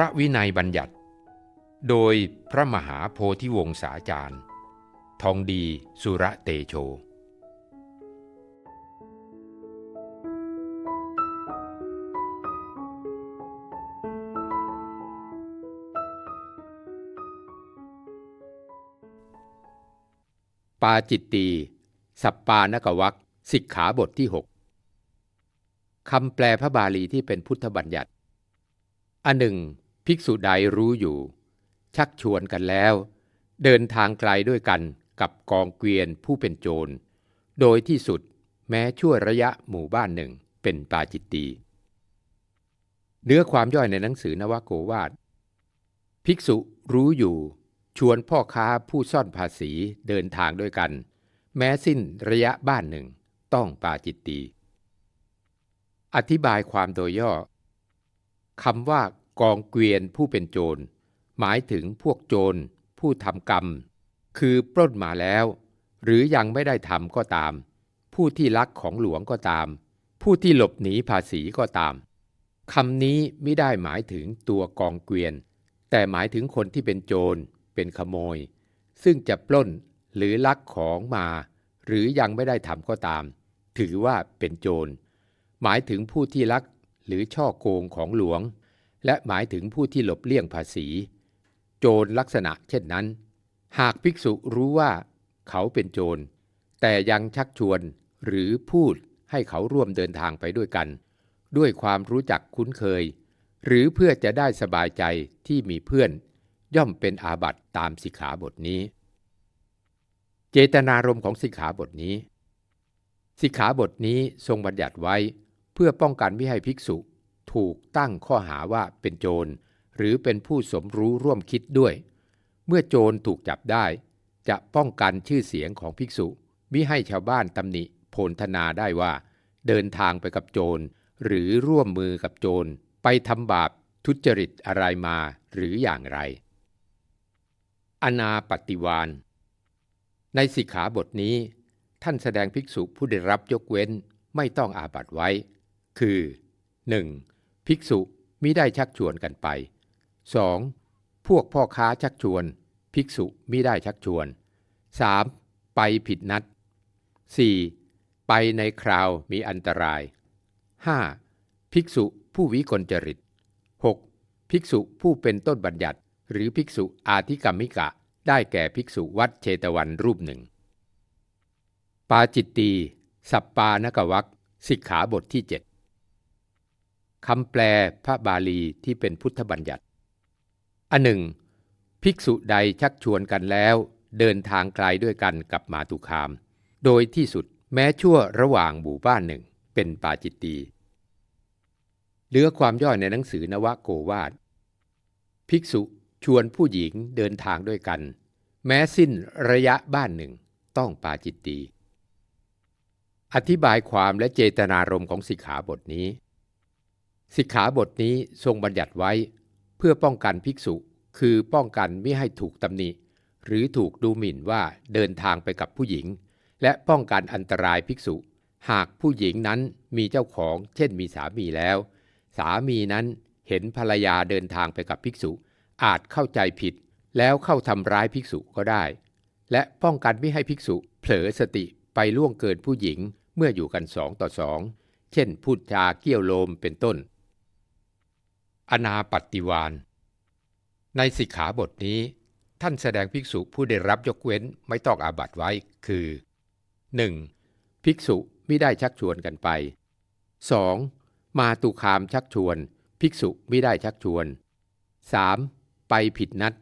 ระวินัยบัญญัติ โดยพระมหาโพธิวงศาจารย์ ทองดีสุระเตโชปาจิตตีสัปปานกวักสิกขาบทที่ 6คำแปลพระบาลีที่เป็นพุทธบัญญัติอันหนึ่ง ภิกษุใดรู้อยู่ ชักชวนกันแล้ว เดินทางไกลด้วยกันกับกองเกวียนผู้เป็นโจร โดยที่สุดแม้ชั่วระยะหมู่บ้านหนึ่งเป็นปาจิตตีเนื้อความย่อยในหนังสือนวโกวาทภิกษุรู้อยู่ ชวนพ่อค้าผู้ซ่อนภาษีเดินทางด้วยกัน แม้สิ้นระยะบ้านหนึ่งต้องปาจิตตีอธิบายความโดยย่อคำว่า กองเกวียนผู้เป็นโจร หมายถึงพวกโจร ผู้ทำกรรม คือปล้นมาแล้ว หรือยังไม่ได้ทำก็ตาม ผู้ที่ลักของหลวงก็ตาม ผู้ที่หลบหนีภาษีก็ตามคำนี้ไม่ได้หมายถึงตัวกองเกวียน แต่หมายถึงคนที่เป็นโจร เป็นขโมย ซึ่งจะปล้นหรือลักของมา หรือยังไม่ได้ทำก็ตาม ถือว่าเป็นโจร หมายถึงผู้ที่ลักหรือช่อโกงของหลวง และหมายถึงผู้ที่หลบเลี่ยงภาษี โจรลักษณะเช่นนั้น หากภิกษุรู้ว่าเขาเป็นโจร แต่ยังชักชวนหรือพูดให้เขาร่วมเดินทางไปด้วยกัน ด้วยความรู้จักคุ้นเคย หรือเพื่อจะได้สบายใจที่มีเพื่อน ย่อมเป็นอาบัติตามสิกขาบทนี้ เจตนารมณ์ของสิกขาบทนี้ สิกขาบทนี้ทรงบัญญัติไว้ เพื่อป้องกันไม่ให้ภิกษุ ถูกตั้งข้อหาว่าเป็นโจร หรือเป็นผู้สมรู้ร่วมคิดด้วย เมื่อโจรถูกจับได้ จะป้องกันชื่อเสียงของภิกษุมิให้ชาวบ้านตำหนิโพลธนาได้ว่า เดินทางไปกับโจร หรือร่วมมือกับโจร ไปทำบาปทุจริตอะไรมาหรืออย่างไร อนาปฏิวานในสิกขาบทนี้ ท่านแสดงภิกษุผู้ได้รับยกเว้นไม่ต้องอาบัติไว้ คือ 1. ภิกษุมิได้ชักชวนกันไป 2. พวกพ่อค้าชักชวน ภิกษุมิได้ชักชวน 3. ไปผิดนัด 4. ไปในคราวมีอันตราย 5. ภิกษุผู้วิกลจริต 6. ภิกษุผู้เป็นต้นบัญญัติ หรือภิกษุอาธิกรรมิกะ ได้แก่ภิกษุวัดเชตวันรูปหนึ่ง ปาจิตตี สัปปานกวักสิกขาบทที่7 คำแปลพระบาลีที่เป็นพุทธบัญญัติ อันหนึ่ง ภิกษุใดชักชวนกันแล้วเดินทางไกลด้วยกันกับมาตุคาม โดยที่สุดแม้ชั่วระหว่างหมู่บ้านหนึ่งเป็นปาจิตตีเหลือความย่อยในหนังสือนวโกวาท ภิกษุชวนผู้หญิงเดินทางด้วยกัน แม้สิ้นระยะบ้านหนึ่งต้องปาจิตตี อธิบายความและเจตนารมณ์ของสิกขาบทนี้ สิกขาบทนี้ทรงบัญญัติไว้เพื่อป้องกันภิกษุ คือป้องกันไม่ให้ถูกตำหนิ หรือถูกดูหมิ่นว่าเดินทางไปกับผู้หญิง และป้องกันอันตรายภิกษุ หากผู้หญิงนั้นมีเจ้าของ เช่นมีสามีแล้ว สามีนั้นเห็นภรรยาเดินทางไปกับภิกษุ อาจเข้าใจผิด แล้วเข้าทำร้ายภิกษุก็ได้ และป้องกันไม่ให้ภิกษุ เผลอสติไปล่วงเกินผู้หญิงเมื่ออยู่กันสองต่อสองเช่นพูดจาเกี้ยวโลมเป็นต้น อนาปฏิวานในสิกขาบทนี้ ท่านแสดงภิกษุผู้ได้รับยกเว้นไม่ต้องอาบัตไว้คือ 1. ภิกษุไม่ได้ชักชวนกันไป 2. มาตุคามชักชวน ภิกษุไม่ได้ชักชวน 3. ไปผิดนัด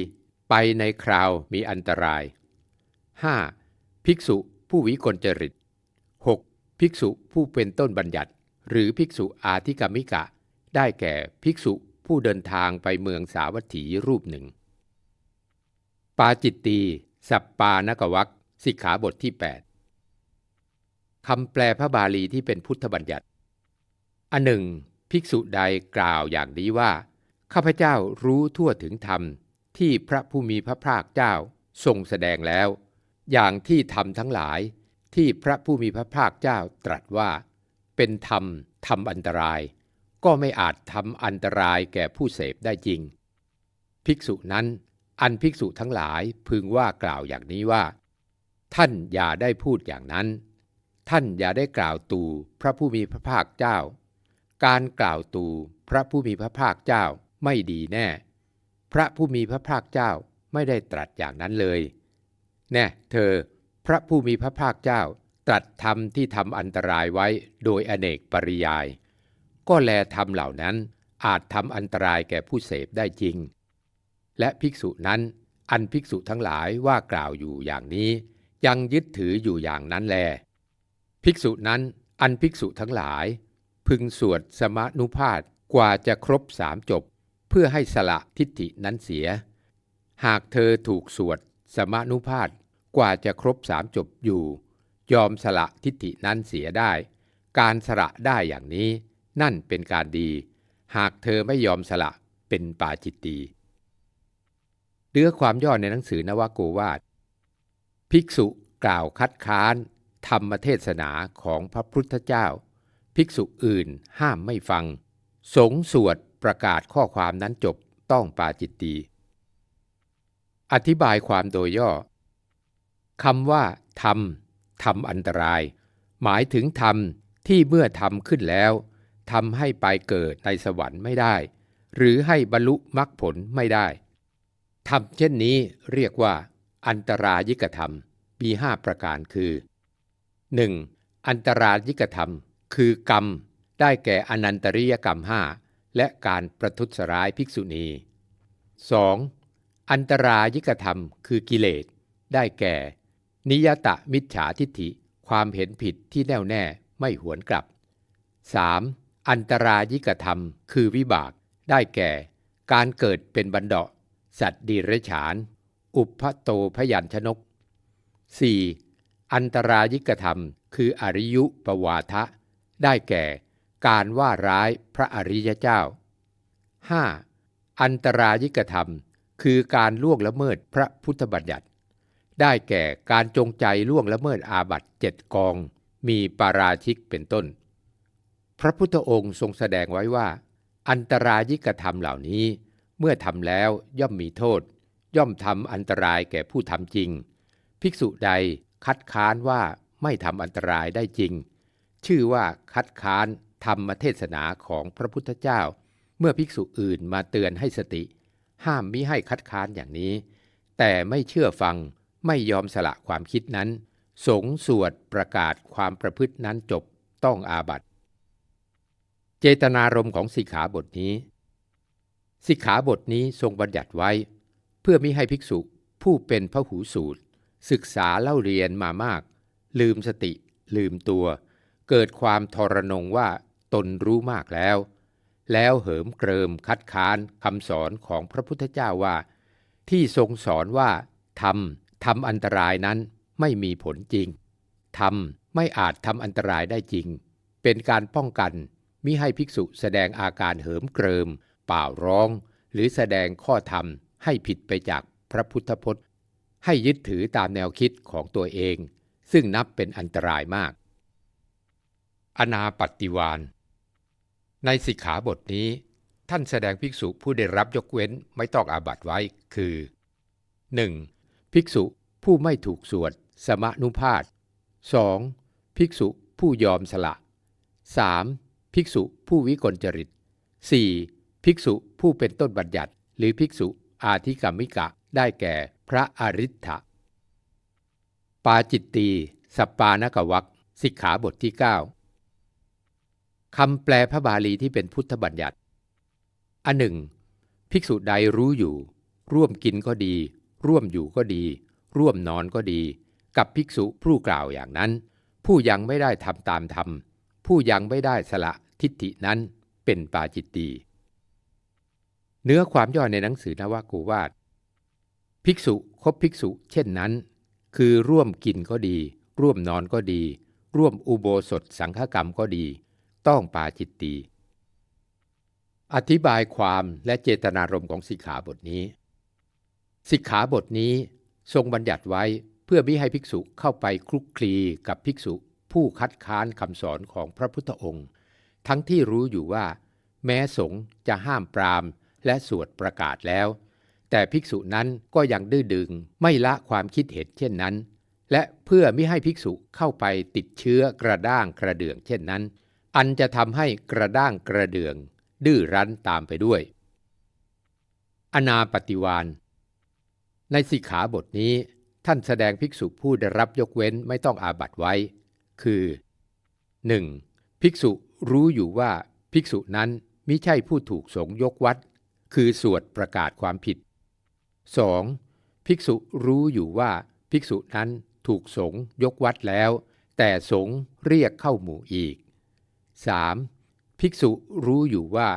4. ไปในคราวมีอันตราย 5. ภิกษุผู้วิกลจริต 6. ภิกษุผู้เป็นต้นบัญญัติ หรือภิกษุอาธิกรรมิกะ ได้แก่ภิกษุผู้เดินทางไปเมืองสาวัตถีรูปหนึ่ง ปาจิตตีสัปปานกวักสิกขาบทที่ 8 คำแปลพระบาลีที่เป็นพุทธบัญญัติ อันหนึ่ง ภิกษุใดกล่าวอย่างนี้ว่า ข้าพเจ้ารู้ทั่วถึงธรรมที่พระผู้มีพระภาคเจ้าทรงแสดงแล้ว อย่างที่ธรรมทั้งหลายที่พระผู้มีพระภาคเจ้าตรัสว่า เป็นธรรมทำอันตราย ก็ไม่อาจทำอันตรายแก่ผู้เสพได้จริง ภิกษุนั้น อันภิกษุทั้งหลายพึงว่ากล่าวอย่างนี้ว่า ท่านอย่าได้พูดอย่างนั้น ท่านอย่าได้กล่าวตูพระผู้มีพระภาคเจ้า การกล่าวตูพระผู้มีพระภาคเจ้าไม่ดีแน่ พระผู้มีพระภาคเจ้าไม่ได้ตรัสอย่างนั้นเลย แน่เธอ พระผู้มีพระภาคเจ้าตรัสธรรมที่ทำอันตรายไว้โดยอเนกปริยาย ก็แลธรรมเหล่านั้นอาจทำอันตรายแก่ผู้เสพได้จริง และภิกษุนั้น อันภิกษุทั้งหลายว่ากล่าวอยู่อย่างนี้ ยังยึดถืออยู่อย่างนั้นแล ภิกษุนั้นอันภิกษุทั้งหลาย พึงสวดสมานุภาพกว่าจะครบสามจบ เพื่อให้สละทิฏฐินั้นเสีย หากเธอถูกสวดสมานุภาพกว่าจะครบสามจบอยู่ ยอมสละทิฏฐินั้นเสียได้ การสละได้อย่างนี้ นั่นเป็นการดี หากเธอไม่ยอมสละเป็นปาจิตตีเนื้อความย่อในหนังสือนวโกวาท ภิกษุกล่าวคัดค้าน ธรรมเทศนาของพระพุทธเจ้า ภิกษุอื่นห้ามไม่ฟัง สงสวดประกาศข้อความนั้นจบต้องปาจิตตีอธิบายความโดยย่อคำว่าทำทำอันตราย หมายถึงธรรมที่เมื่อทำขึ้นแล้ว ทำให้ไปเกิดในสวรรค์ไม่ได้ หรือให้บรรลุมรรคผลไม่ได้ทำเช่นนี้เรียกว่า อันตรายิกธรรมมีห้าประการคือ 1. อันตรายิกธรรม คือกรรม ได้แก่อนันตริยกรรมห้าและการประทุษร้ายภิกษุณี 2. อันตรายิกธรรม คือกิเลส ได้แก่ นิยตะมิจฉาทิฏฐิ ความเห็นผิดที่แน่วแน่ไม่หวนกลับ 3. อันตรายิกธรรม คือวิบากได้แก่ การเกิดเป็นบันดาสัตว์ดีรฉาน อุปโตพยัญชนก 4. อันตรายิกธรรม คืออริยุปวาทะ ได้แก่ การว่าร้ายพระอริยเจ้า 5. อันตรายิกธรรม คือการล่วงละเมิดพระพุทธบัญญัติ ได้แก่การจงใจล่วงละเมิดอาบัติเจ็ดกอง มีปาราชิกเป็นต้น พระพุทธองค์ทรงแสดงไว้ว่า อันตรายิกธรรมเหล่านี้ เมื่อทำแล้วย่อมมีโทษ ย่อมทำอันตรายแก่ผู้ทำจริง ภิกษุใดคัดค้านว่าไม่ทำอันตรายได้จริง ชื่อว่าคัดค้านธรรมเทศนาของพระพุทธเจ้า เมื่อภิกษุอื่นมาเตือนให้สติ ห้ามมิให้คัดค้านอย่างนี้ แต่ไม่เชื่อฟังไม่ยอมสละความคิดนั้น สงสวดประกาศความประพฤตินั้นจบต้องอาบัต เจตนารมณ์ของสิกขาบทนี้ สิกขาบทนี้ทรงบัญญัติไว้ เพื่อมิให้ภิกษุผู้เป็นพระหูสูตร ศึกษาเล่าเรียนมามาก ลืมสติ ลืมตัว เกิดความทรนงว่าตนรู้มากแล้ว แล้วเหิมเกริมคัดค้านคำสอนของพระพุทธเจ้าว่า ที่ทรงสอนว่าทำทำอันตรายนั้นไม่มีผลจริงทำไม่อาจทำอันตรายได้จริง เป็นการป้องกัน มิให้ภิกษุแสดงอาการเหิมเกริม ป่าร้อง หรือแสดงข้อธรรมให้ผิดไปจากพระพุทธพจน์ ให้ยึดถือตามแนวคิดของตัวเอง ซึ่งนับเป็นอันตรายมาก อนาปฏิวานในสิกขาบทนี้ ท่านแสดงภิกษุผู้ได้รับยกเว้นไม่ต้องอาบัตไว้คือ 1. ภิกษุผู้ไม่ถูกสวด สมนุภาพ 2. ภิกษุผู้ยอมสละ 3. ภิกษุผู้วิกลจริต 4. ภิกษุผู้เป็นต้นบัญญัติ หรือภิกษุอาธิกรรมิกะ ได้แก่พระอริ t ะปาจิตตีสปปานกวักสิกขาบทที่ 9 คำแปลพระบาลีที่เป็นพุทธบัญญัติ อันหนึ่ง ภิกษุใดรู้อยู่ ร่วมกินก็ดี ร่วมอยู่ก็ดี ร่วมนอนก็ดี กับภิกษุผู้กล่าวอย่างนั้น ผู้ยังไม่ได้ทำตามธรรม ผู้ยังไม่ได้สละทิฏฐินั้นเป็นปาจิตตีเนื้อความย่อในหนังสือนวโกวาทภิกษุคบภิกษุเช่นนั้น คือร่วมกินก็ดี ร่วมนอนก็ดี ร่วมอุโบสถสังฆกรรมก็ดี ต้องปาจิตตีอธิบายความและเจตนารมณ์ของสิกขาบทนี้ สิกขาบทนี้ทรงบัญญัติไว้เพื่อไมิให้ภิกษุเข้าไปคลุกคลีกับภิกษุ ผู้คัดค้านคำสอนของพระพุทธองค์ ทั้งที่รู้อยู่ว่า แม้สงฆ์จะห้ามปรามและสวดประกาศแล้ว แต่ภิกษุนั้นก็ยังดื้อดึงไม่ละความคิดเห็นเช่นนั้น และเพื่อไม่ให้ภิกษุเข้าไปติดเชื้อกระด้างกระเดื่องเช่นนั้น อันจะทำให้กระด้างกระเดื่อง ดื้อรั้นตามไปด้วย อนาปฏิวานในสิกขาบทนี้ท่านแสดงภิกษุผู้ได้รับยกเว้นไม่ต้องอาบัตไว้ คือ 1. ภิกษุรู้อยู่ว่าภิกษุนั้นมิใช่ผู้ถูกสงยกวัด คือสวดประกาศความผิด 2. ภิกษุรู้อยู่ว่าภิกษุนั้นถูกสงยกวัดแล้ว แต่สงเรียกเข้าหมู่อีก 3. ภิกษุรู้อยู่ว่า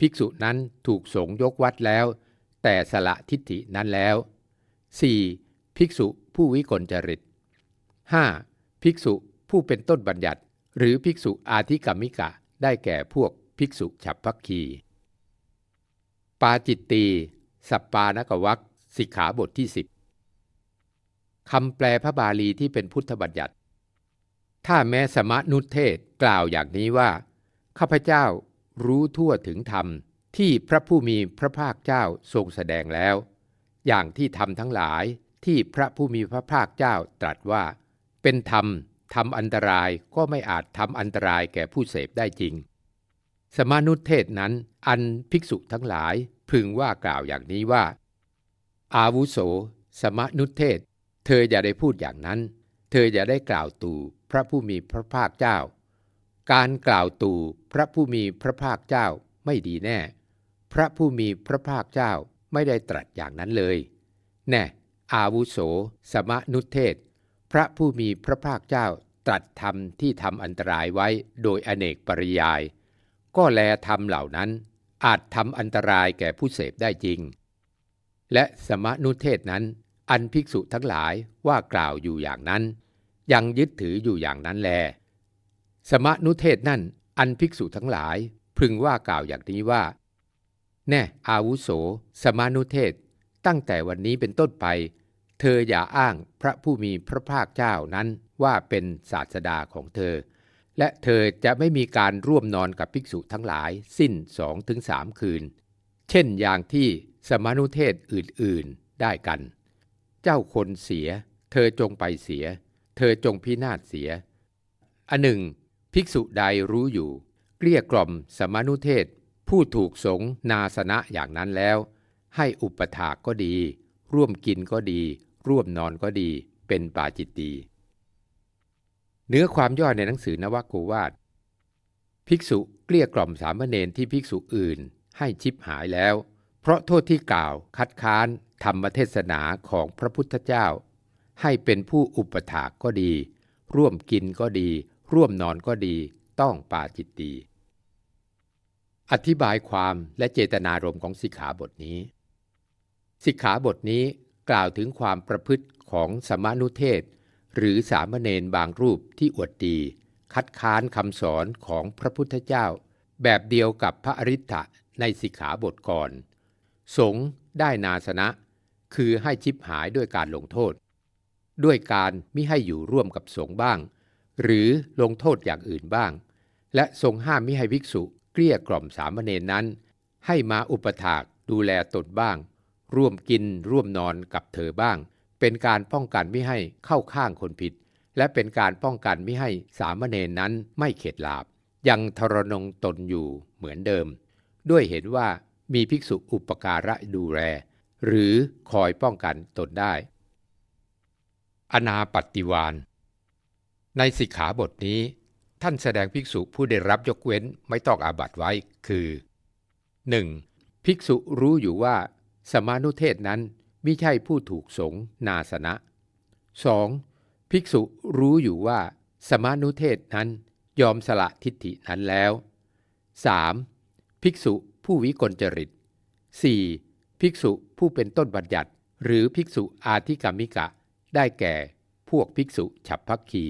ภิกษุนั้นถูกสงยกวัดแล้ว แต่สละทิฏฐินั้นแล้ว 4. ภิกษุผู้วิกลจริต 5. ภิกษุ ผู้เป็นต้นบัญญัติ หรือภิกษุอาธิกรรมิกะ ได้แก่พวกภิกษุฉับพักคี ปาจิตตีสัปปานกวักสิกขาบทที่สิบคำแปลพระบาลีที่เป็นพุทธบัญญัติ ถ้าแม้สมนุเทศกล่าวอย่างนี้ว่า ข้าพเจ้ารู้ทั่วถึงธรรมที่พระผู้มีพระภาคเจ้าทรงแสดงแล้ว อย่างที่ธรรมทั้งหลายที่พระผู้มีพระภาคเจ้าตรัสว่า เป็นธรรม ทำอันตรายก็ไม่อาจทำอันตรายแก่ผู้เสพได้จริง สมานุเทศนั้นอันภิกษุทั้งหลายพึงว่ากล่าวอย่างนี้ว่า อาวุโส สมนุเทศ เธออย่าได้พูดอย่างนั้น เธออย่าได้กล่าวตู่พระผู้มีพระภาคเจ้า การกล่าวตู่พระผู้มีพระภาคเจ้าไม่ดีแน่ พระผู้มีพระภาคเจ้าไม่ได้ตรัสอย่างนั้นเลย แน่ อาวุโส สมนุเทศ พระผู้มีพระภาคเจ้าตรัสธรรมที่ทำอันตรายไว้โดยอเนกปริยาย ก็แลธรรมเหล่านั้น อาจทำอันตรายแก่ผู้เสพได้จริง และสมนุเทศนั้น อันภิกษุทั้งหลายว่ากล่าวอยู่อย่างนั้น ยังยึดถืออยู่อย่างนั้นแล สมนุเทศนั่น อันภิกษุทั้งหลาย พึงว่ากล่าวอย่างนี้ว่า แน่อาวุโส สมานุเทศ ตั้งแต่วันนี้เป็นต้นไป เธออย่าอ้างพระผู้มีพระภาคเจ้านั้นว่าเป็นศาสดาของเธอ และเธอจะไม่มีการร่วมนอนกับภิกษุทั้งหลายสิ้นสองถึงสามคืน เช่นอย่างที่สมานุเทศอื่นๆได้กัน เจ้าคนเสีย เธอจงไปเสีย เธอจงพินาศเสีย อันหนึ่ง ภิกษุใดรู้อยู่ เกลี้ยกล่อมสมานุเทศ ผู้ถูกสงนาสนะอย่างนั้นแล้ว ให้อุปถากก็ดี ร่วมกินก็ดี ร่วมนอนก็ดี เป็นปาจิตตี เนื้อความย่อในหนังสือนวโกวาทภิกษุเกลี้ยกล่อมสามเณรที่ภิกษุอื่นให้ชิบหายแล้ว เพราะโทษที่กล่าวคัดค้านธรรมเทศนาของพระพุทธเจ้า ให้เป็นผู้อุปถากก็ดี ร่วมกินก็ดี ร่วมนอนก็ดี ต้องปาจิตตีอธิบายความและเจตนารมณ์ของสิกขาบทนี้ สิกขาบทนี้ กล่าวถึงความประพฤติของสมนุเทศ หรือสามเณรบางรูปที่อวดดี คัดค้านคำสอนของพระพุทธเจ้า แบบเดียวกับพระอริ t ะในสิกขาบทก่อน สงได้นาสนะ คือให้ชิบหายด้วยการลงโทษ ด้วยการมิให้อยู่ร่วมกับสงบ้าง หรือลงโทษอย่างอื่นบ้าง และทรงห้ามมิให้ภิกษุเกลี้ยกล่อมสามเณรนั้น ให้มาอุปถากดูแลตนบ้าง ร่วมกินร่วมนอนกับเธอบ้าง เป็นการป้องกันไม่ให้เข้าข้างคนผิด และเป็นการป้องกันไม่ให้สามเณรนั้นไม่เข็ดหลาบ ยังทรนงตนอยู่เหมือนเดิม ด้วยเห็นว่ามีภิกษุอุปการะดูแล หรือคอยป้องกันตนได้ อนาปฏิวานในสิกขาบทนี้ ท่านแสดงภิกษุผู้ได้รับยกเว้นไม่ต้องอาบัตไว้คือ 1. ภิกษุรู้อยู่ว่า สมานุเทศนั้นไมิใช่ผู้ถูกสงนาสนะ 2. ภิกษุรู้อยู่ว่า สมานุเทศนั้นยอมสละทิฏฐินั้นแล้ว 3. ภิกษุผู้วิกลจริต 4. ภิกษุผู้เป็นต้นบัญญัติ หรือภิกษุอาธิกรรมิกะ ได้แก่พวกภิกษุฉับพักคี